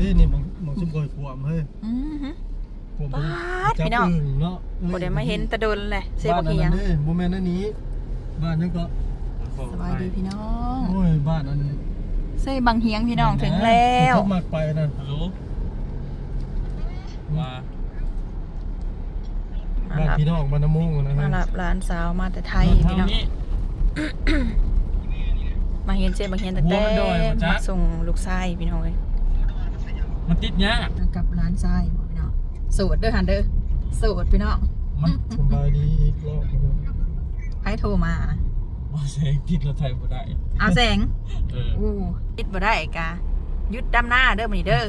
นี่นี่มองมองซุ่มกอยขวมเฮ้ยอือหือขวมป๊าดจับพี่น้อง อึ่งเนาะบ่ได้มาเห็นแตะดนเลยเซบักบ้านเฮียอันนั้นเด้บ่แม่นอันนี้ บ้านนั้นก็ สบายดีพี่น้องโอ้ย บ้านอันนี้เซบังเฮียงพี่น้องถึงแล้วเขามากไปนั่นฮัลโหลว่ามาบ้านรับพี่น้องบ้านน้ำมุงนะมาฮะรับร้านสาวมาแต่ไทยพี่น้อง มาเห็นเซบังเฮียงแต่หัวแต่มันดอยบ่จ๊ะ มาส่งลูกชายพี่น้องเลย มันติดยากกับร้านชายบ่พี่น้องโสดเด้อหันเด้อโสดพี่น้องมันสบายดีอีกรอบหนึ่งใครโทรมานะว่าเสกติดรถไทยบ่ได้เอาแสงเอออู้ติดบ่ได้กะหยุดดำหน้าเด้อมื้อนี้เด้อ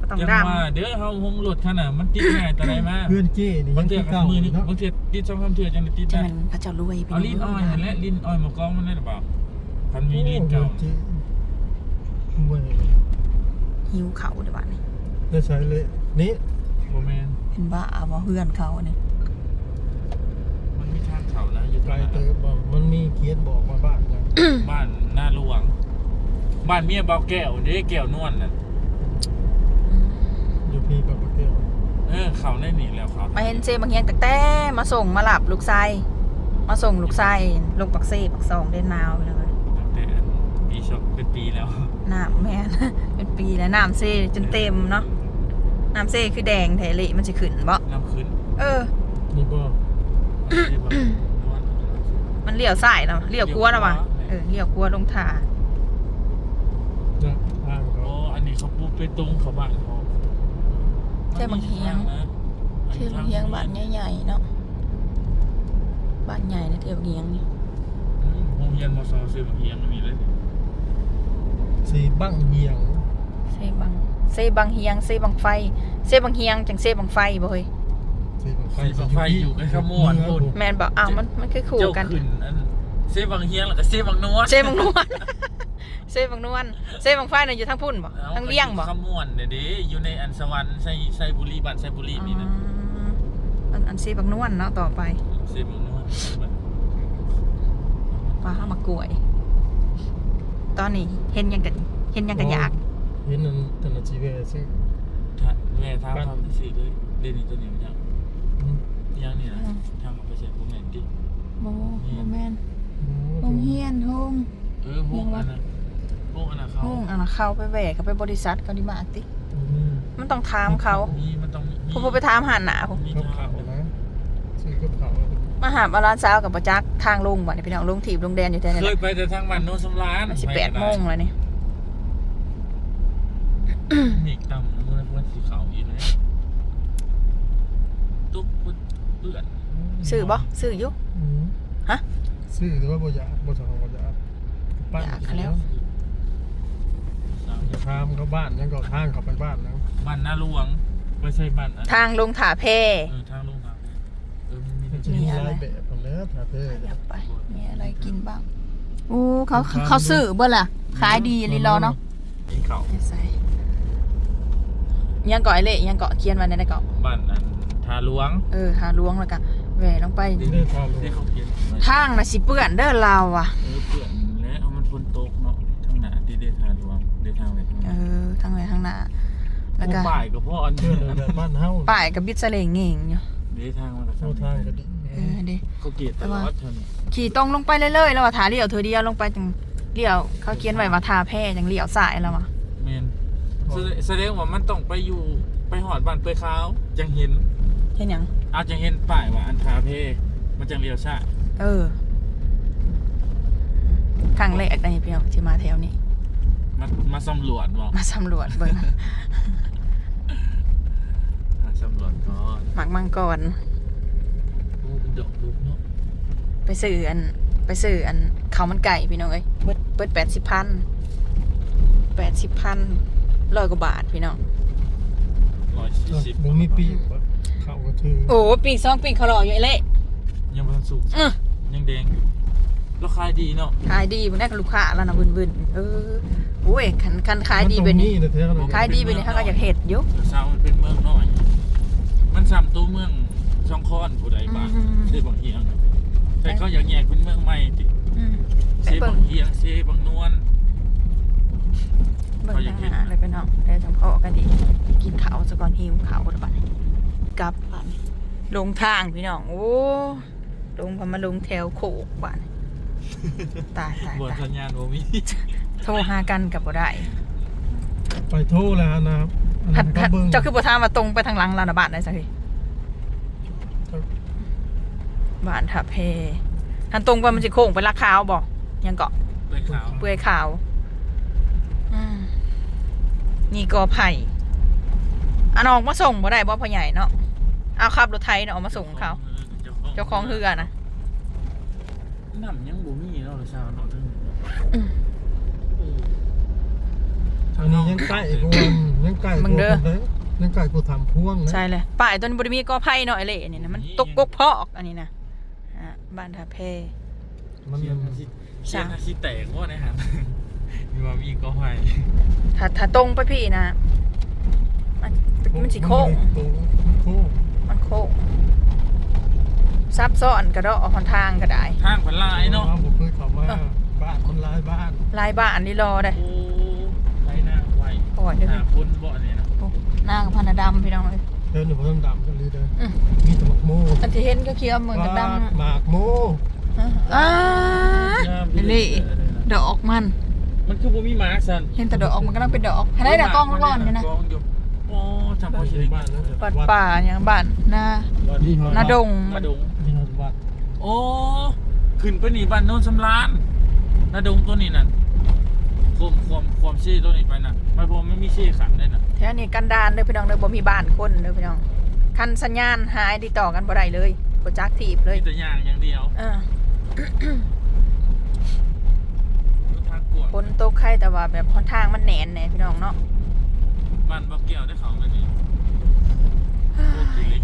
บ่ต้องยังดว่าเด้อเฮาหงรถขนาดมันติดง่ายแต่ใดมาเพื่อนเจ้นี่บายังงเทื่อที่กับเก่ามืออนี่ยู่เนาะบางเทื่อติดสองสามเทื่อจังได้ติดำจะได้มันพระเจ้ารวยพี่เอาลิ้นอ้อยหั่นแหละลิ้นอ้อยมากองมันได้หรือเปล่าคันมีลิ้นเก่าโอ้เจ้เว้ย หิวเขาเด้อบัดนี้ได้ใช้เลยนี่บ่แม่นเป็นบ้าบ่เฮือนเขานี่มันมีทางเขานะอยู่ไกลตรงนั้นเติบบอกมันมีเขียนบอกมาบ้านนะบ้านหน้าหลวง บ้านเมียเบาแก้วเด้แก้วนวลน่ะอยู่พี่กับปะเก้วเออเขาได้หนีแล้วครับมาเห็นเซบางเฮียงแต่แต่มาส่งมาหลับลูกชายมาส่งลูกชายลงปักเซ่ปักซองเด่นนาวไปเลยตั้งแต่ ปีชกเป็นปีแล้ว น้ำแม่น เป็นปีแล้วน้ำเซ่จนเต็มเนาะน้ำเซ่คือแดงแทะเลมันจะขึ้นบ่น้ำขึ้นเออ นี่บ่มันสิแบบนวลมันเลี้ยวซ้ายแล้วเลี้ยวกลัวแล้ววะเออเลี้ยวกลัวลงท่านะทางเขาโอ้อันนี้เขาปูไปตรงเขาบ้านเขาเซ่บางเฮียงเซ่บางเฮียงบ้านใหญ่ๆเนาะบ้านใหญ่นะเซ่บางเฮียงนี่อืมโรงเรียนมอซอเซ่บางเฮียงมีเลยสี บั้งเหียงเซ่บางเซ่บางเฮียงเซ่บางไฟเซ่บางเฮียงจังเซ่บางไฟบ่เฮ้ยสีบังไฟไฟไฟอยู่กับขมวนพุ่น แม่นบอกอ้าวมันมันคือคู่เจ้ากันขึ้นอันเซ่บางเฮียงแล้วก็เซ่บางนวลเซบังนวลเซบังนวลเซบังไฟน่ะอยู่ทั้งพุ่นบ่อาทั้งเวียงบ่ขมวนเด้เด้อยู่ในอันสวรรค์ไสไสบุรีบ้านไสบุรีนี่นะอืมอันอันเซบังนวลเนาะต่อไปเซ่บางนวลปลาข้าวมากล้วย ตอนนี้เห็นยังกันเห็นยังกันอยาก เห็นนั่นตนาจีเวซึ่งถ้าแม่ทางเขาสิเลยเดยวนี่ตัวนี้มันยังอืมยังนี่นะทางเอาไปใช้บ่แม่นดิโมแมนโอ้โรงเฮียนโฮงเออพวกอันนั้นพวกอันนั้นเขาโฮงอันน่ะเข้าไปแหวกเขาไปบริษัทเขาดีมาติอืมมันต้องถามเขามีมันต้องมีผู้ผู้ไปถามหาหนาผมมีกับทางเขานะซื้อกับเขา มาหาอาร้านสาวกับประจักษ์ทางลงบ่เนี่ยพี่น้องลงถีบลงแดนอยู่แถวนี้เคแหยละไปแต่ทางบ้านโนนสำรานมันสิบแปดโมงแล้วนี่มีต่ำนะมันวันสีขาวอีกแล้วตุ๊กเปื่อนซื้อบ่ซื้ออยู่อืมฮะซื้อหรือว่าบ่อยากบ่สั่งบ่อยากบ้านอยากแล้วจะพามเขาบ้านยังก็ทางเขาไปบ้านนะบ้านนาหลวงไปใช่บ้านอันทางลงถาเพเออทางล จะมีหลายแบบกันแล้วถ้าเธออยากไปมีอะไรกินบ้างโอ้เขาเขาซื้อบ่ล่ะขายดีลีรอเนาะกินเขาใส่ยังเกาะไอเละยังเกาะเคียนไว้ในได้เกาะบ้านอันทาหลวง เออหาล้วงแล้วกันแหวลงไปที่ได้ทางลงที่เขาเขียนไว้ทางน่ะสิเปื้อนเด้อเราอะเออเปื่อนและเอามันฝนตกเนาะทางหน้าที่ได้ทาหลวงได้ทางไหนทางหเอน้าอทางไหนทางหน้าแล้วก็ผู้บ่ายกับพ่ออันเพื่เพื่ออนนเลยแบบบ้านเฮาป้ายกับบิดเสลงเง่งอยู่ได้ทางมันก็เข้าทางก็ดี เออเด้ เขาเกลียดตลอดเท่านี้ขี่ตรงลงไปเรื่อยๆแล้วว่าถาเลี้ยวเธอเดียวลงไปจังเลี้ยว เขาเขียนไว้ว่าทาแพร่จังเลี้ยวสายแล้วว่ะแมนแสดแสดงว่ามันต้องไปอยู่ไปหอดบ้านเปื่อยขาวจังเห็น เห็นหยังอาจจะเห็นป้ายว่าอันทาเพ มันจังเลี้ยวซ้ายเออครั้งแรกในเพียวที่มาแถวนี้ มามาสำรวจบอกมาสำรวจเบิ่งมาสำรวจก่อนหมักมังกรโอ้เป็น ดอกลูกเนาะไปซื้ออัน ไปซื้ออันข้าวมันไก่พี่น้องเอ้ยเบิดเบิดแปดสิบพันแปดสิบพันร้อยกว่าบาทพี่น้อง ร้อยสี่สิบบ่มีปีกบ่เขาก็ถือโอ้ปีกสองปีกเขาหล่ออยู่ไอ้เละยังบ่ทันสุกอื้อยังแดงอยู่แล้วขายดีเนาะขายดีมันได้กับลูกค้าแล้วนะบึนบึนๆเออโอ้ยคันคันขายดีแบบนี้มัต้องมีะแท้ๆเลยขายดีแบบนี้เขาก็อยากเห็ดอยู่แต่ซาวมันเป็นเมืองน้อย มันซ้ำตัวเมืองช่องคอนผู้ใดบ้าง อืม เซบางเฮียง แต่เขาอยากแยกเป็นเมืองใหม่ติอืมเซไปเบิ่บางงเฮียงเซบางนวล เบิ่งเขาอยาทากงเห็นหน้าเลยพี่น้องได้จังพอกันอีกกินข้าวซะก่อนหิวข้าวแล้วบัดนี้กลับบัดนี้ลงทางพี่น้องโอ้ลงพอมาลงแถวโคกบัดนี้ตายตายบนตายสัญญาณโอมีโทรหากันกับบ่ได้ไปโทษแล้วนะครับอันพันั้ดนก็พัดเบิ่งเจ้าคือบ่ทามมาตรงไปทางหลังลานบ้านได้สักที บ้านทับเพทันตรงไปมันสิโค้งไปลักขาวบ่ยังเกาะเปื่อยขาวเปื่อยขาวอืมนี่กอไผ่อันออกมาส่งบ่ได้บ่พ่อใหญ่เนาะเอาขับรถไทยเนาะเอามาส่งเขา เจ้าของเฮือนะน้ำยังบ่มีเนาะชาวเนาะทั้งอืมทางนี้ยังใกล้กูยังใกล้มึกูงเด้อเลยยังใกล้กูทำพ่วงนะใช่เลยป่ายตัวนี้บ่ได้มีกอไผ่เนาะไอ้เล่นี่นะมันตกกกพอกอันนี้นะ อะบ้านทับเพ มันเชียมันร์สิเชียร์สิแตกว่าในหันมีว่ามีก็ให้ถ้าถ้าตรงไปพี่นะ มันมันสิโค้งมันโค้งมันโค้งซับซ้อนกระเดาะหนทางก็ได้ ทางเป็นลายเนาะอผมเคยเข้ามาบ้านมันหลายบ้านลายบ้านนี่รอได้โอ้ไรหน้าไวโอ้ยเดี๋ยวหน้าคนบ่เนี่ยนะโอ้หน้ากับพันธุ์ดำพี่น้องเลย เดินอยู่บนดำกันเลยเดินอืมมีแต่หมกโมอันที่เห็นก็เคี้ยวเหมือนกับดำหมากโมอะอ่าเล่ดอกมัน มันคือบ่มีมาร์คซันเห็นแต่ดอกมันก็ต้องเป็นดอกให้ได้ดอกกล้องร้อนๆกันนะกล้องอยู่โอ้จำพอชิลิบ้านนั่นปัดป่าอย่างบ้านหน้าหน้าดงนาดงที่นอนวัดโอ้ขึ้นไปนี่บ้านโน้นสำรานนาดงตัวนี้นั่นความความความชี้ตัวนี้ไปน่ะไม่พอไม่มีชี้ขังเลยน่ะแถวนี้กันดานเด้อพี่น้องเด้อบ่มีบ้านคนเด้อพี่น้อง คันสัญญาณหายติดต่อกันบ่ได้เลยบ่จักทีบเลยมีแต่ย่างอย่างเดียวเออทางกวดฝนตกใครแต่ว่าแบบค่อนทางมันแหนนแหน่พี่น้องเนาะบ้านบ่เกี่ยวได้เขาเลยนี่โอ้ชิลิ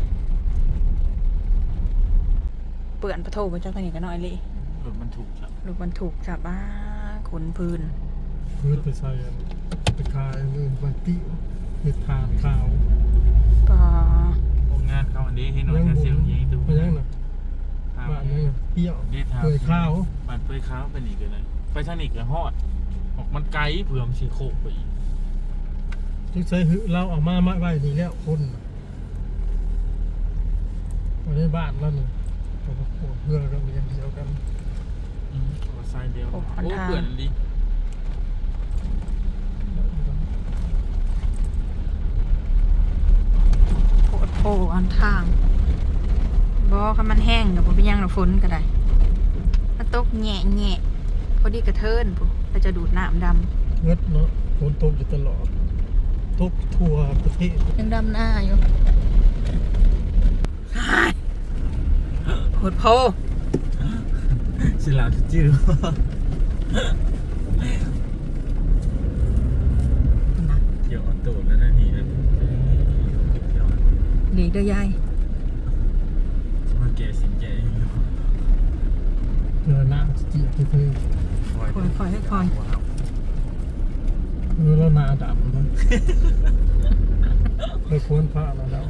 เปื่อนพระโทบ่จักทางนี้ก็น้อยเลยรถมันถูกครับลูกมันถูกจับบ้าขนพื้น พื้นไปใส่อันไปคายอันอื่นไปติ้ว ไปทานข้าวปอโรงงานเขาอันนี้ให้หน่อยจะเสียงยิงดูไปยังน่ะทางบ้านนั่นน่ะเปรี้ยวนี่ทางเปื่อยข้าวบ้านเปื่อยข้าวเป็นอีกเลยไปทางนี้ก็ฮอดออกมันไกลเผื่อมันสิโคกไปอีกทุกใช้หือเราเอามามาไว้นี่แล้วคนน่ะเอาในบ้านนั่นน่ะเอามาปลูกเพื่อกันเรียนเดียวกันอืมตัวไซด์เดียวโอ้เปื่อนดี โผดโผอันทางบ่คันมันแห้งก็บ่เป็นหยังดอกฝนก็ได้มันตกแหะแหะพอดีกระเทินพุก็จะดูดน้ำดำเงิดเนาะฝนตกอยู่ตลอดตกทั่วประเทศยังดำหน้าอยู่โผดโพสิลาจื้อ เดี๋ยวเอาตูดแล้วนะนี่นะเดี๋ยว หลีกได้อยายมาแกสิงแกอยู่เรือน้ำจีบที่คือคอยคอยให้คอยเรือแล้วนาดำนะไปควรผ้าแล้วแล้ว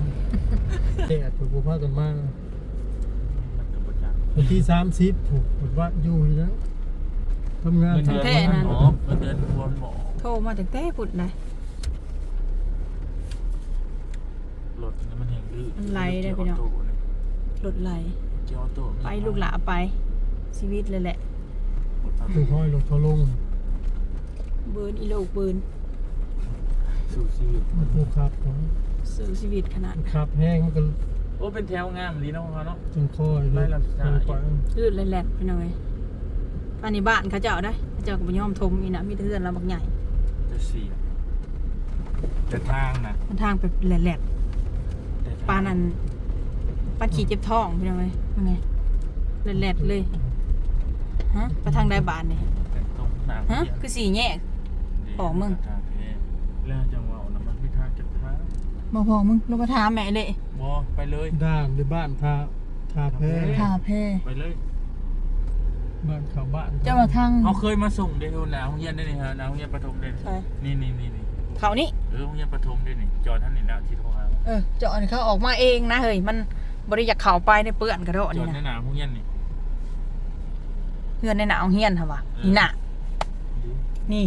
แดดผูกผ้ากันมากวันที่สามสิบผูกกดว่าอยู่อีกแล้วทำงานเงินเดือนทำงานหมอเงินเดือนควรหมอโทรมาแต่แต่ปุดเลย รถนี่ มันแห่งดื้อมันไหลได้พี่น้องรถไหลเจ้าตัวไปลูกหลาไป ชีวิตเลยแหละคือห้อยรถเขาลงเบิร์นอีโลกเบิร์นสู่ชีวิตมันผูกครับผมสู้ชีวิตขนาดครับ แห้งมันก็โอ้เป็นแถวงามดีเนาะเขาเนาะจนคอยไล่ลำไส้ไปลืดแหลกๆไปหน่อยอันนี้บ้านเขาเจ้าได้เขาเจ้าก็บ่ยอมทมอีนะมีแต่เรือนเราบักใหญ่จะเสียแต่ทางนะมันทางไปแหลกแต่ทงๆ ปานนั้นปานขี่เจ็บท้องพี่น้องเอ้ยว่าไงแหลกๆเลยฮะไปทางใดบ้านนี่แต่ตรงหน้าฮะเพี้ยนคือสี่แยกออกมึงทางเพแล้วจังหวะนั้นมันมีทางจัดทางบ่พอมึงลงมาถามแม่เลยบอไปเลยด้านในบ้านทาทาแพ้ทาแพ่ไปเลยบ้านเขาบ้านเจ้ามาทางเขาเคยมาส่งเดวหนาวเฮียนได้นี่ฮะหนาวเฮียนปฐมได้ใช่นี่นี่นี่นี่เขานี่เออเฮียนปฐมได้นี่จอท่านนี่แล้วที่โทรหา เออเจาะนี่เขาออกมาเองนะเฮ้ยมันบริอยากเข้าไปในเปื้อนกระโดดจอนี่ดในนะหนาวเฮียนนี่เฮือนในหนาวเฮียนค่ะวะนี่น่ะนี่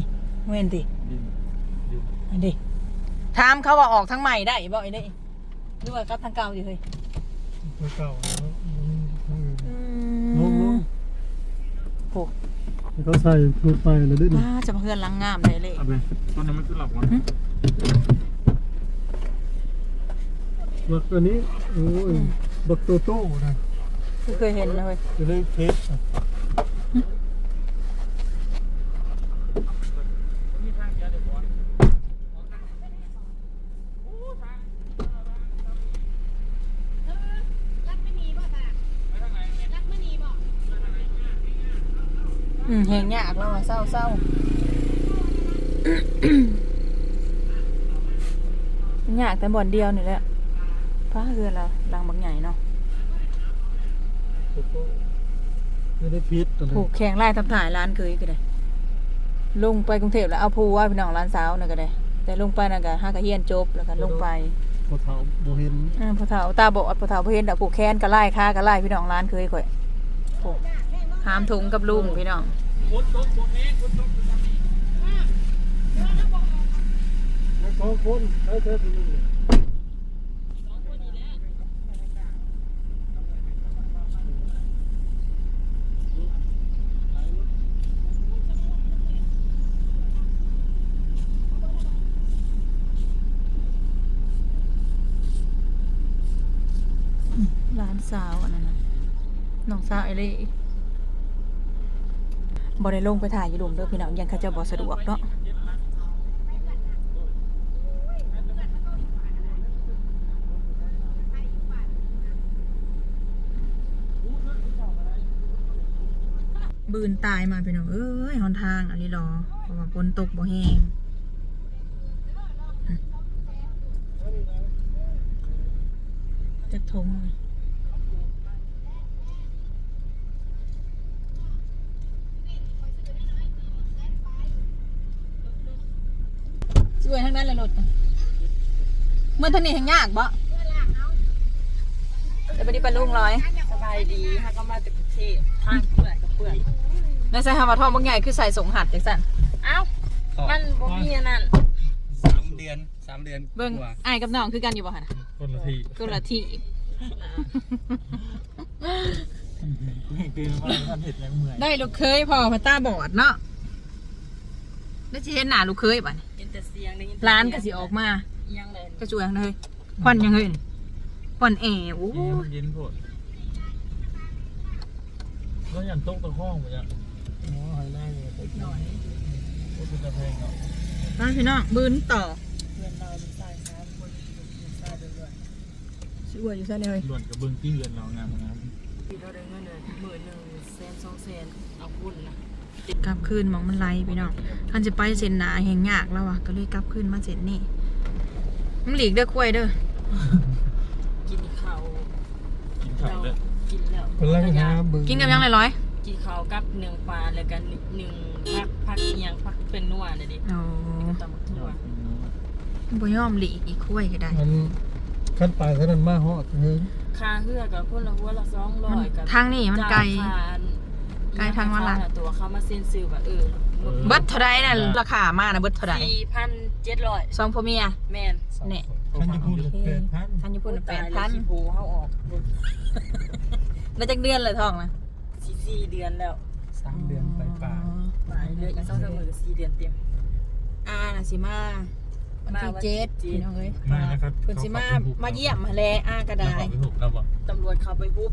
เว้นติดินอันดิถามเขาว่าออกทางใหม่ได้บ่ไอ้นี่หรือว่ากลับทางเก่าอยู่เฮ้ยตัวเก่าแล้วอืมอืลงลงโอ้เขาใส่ทูไปแล้วด้วยนี่ป้าจะมาเพื่อนล้างงามได้เลยเอาไปตัวนี้มันคือหลับวะ บักตัวนี้โอ้ยบักโตโต้นะคือเคยเห็นนะเว้ยจะได้เทสอะมีทางเดียวเดี๋ยวก่อนรักไม่มีบ่จ้ะรักไม่มีบ่อืมเฮงยากแล้วอะเศร้าเศร้ายากแต่บ่อนเดียวนี่แหละ ป้าเฮือนละลังบักใหญ่เนาะโตโต้ไม่ได้พิษตัวนี้ผูกแข่งไล่ทำถ่ายร้านเคยก็ได้ ลงไปกรุงเทพแล้วเอาภูว่าพี่น้องร้านสาวน่ะก็ได้ แต่ลงไปน่ะก็ห้ากะเฮียนจบแล้วก็ลงไปพอเท้าโบเห็นอ่าพอเฒ่าตาบอดพอเฒ่าบ่เห็นดอกผูกแขนก็ไล่ค่าก็ไล่พี่น้องร้านเคยข่อยโอ้หามถุงกับลุงพี่น้องคนตกคนเองคนตกคือทำนี่แล้วสองคนใช้เธอคนนึง ร้าน สาวอันนั้นน่ะน้องสาวไอเล่บ่ได้ลงไปถ่ายอยู่หลุมเด้อพี่น้องยังเขาเจะบ่สะดวกเนาะบืนตายมาพี่น้องเอ้ยหนทางอันนี้รอเพราะว่าฝนตกบ่แห้งจะทงเลย สวยทั้งนั้นเลยรถน่ะเมื่อท่างนี้ทางยากบ่เดี๋ยวไปดีไปลุงร้อยสบายดีฮะก็มาจากกรุงเทพทางเปื่อนกับเปื่อนในใส่ฮาวาทองบางใหญ่คือใส่สงหัดจังสันเอ้ามันบ่มีอันนั้นสามเดือนสามเดือนเบิ่งกว่าไอ้ายกับน้องคือกันอยู่บ่ฮะคนละทีกุละทีตื่นมาท่านเห็ดยังเมื่อยได้ลูกเคยพอพระตาบอดเนาะ ได้วสิเห็นหน้าลูกเคยบ่เนี่ยยินแต่เสียงได้ยินแต่ร้านก็สิออกมาเสียงเลยกระจวยเลยควันยังเห็นควันแอร์โอ้เย็นยเย็นโผดแล้วยันโต๊ะตะห้องไปยังหมอหายหน้าเลยไปหน่อยโอ้คุณจะเพลงเนาะมาพี่น้องบืนต่อเพื่อนเราเป็นสายสามคนเป็นสายด้วยช่วยอยู่ซะเลยด่วนกับเบิ้งที่เรือนเรางามงามพี่เราได้เงินเลยหมื่นหนึ่งแสนสองแสนเอาคุณนะ กลับคืนหมองมันไหลพี่น้องคันจะไปเส้นหนาแห่งยากแล้วอะก็เลยกลับคืนมาเส้นนี้มันหลีกเด้อคุ้ยเด้อกินข้าวกินข้าวเลยกินแล้วคนแรกหาเบิ่งกินกับยังไรร้อยกินข้าวกับหนึ่งปลาแล้วกันหนึ่งพักพักเอียงพักเป็นนัวเลยดิโอ้ตำบักทั่วบ่ยอมหลีกอีกคุ้ยก็ได้มันขั้นไปเท่านั้นมาฮอดเฮ้ยค่าเฮือกับคนละหัวละสองร้อยกับทางนี้มันไกล จ่ายค่าไกลทางวันละตัวเขามาเซ็นซื้อว่าเออเบิดเท่าไรน่ะราคามากนะเบิดเท่าไรสี่พันเจ็ดร้อยสองพ่อเมียแมนเนี่ยขันจะพูดแปดพันท่านญี่ปุ่นแปดตายพันแล้วขี้โพเขาออกแล้วจักเดือนเลยทองนะสี่สี่เดือนแล้วสามเดือนไปป่าตายเลยอีกสองสามมือสี่เดือนเต็มอ่าน่ะสิมาวันที่มาวันที่เจ็ดเจ็ดพี่น้องเอ้ยมานะครับเพิ่นสิมามาเยี่ยมมาแลอากระได้ดาขอยไปหุบเราบอกตำรวจเขาไปปุ๊บ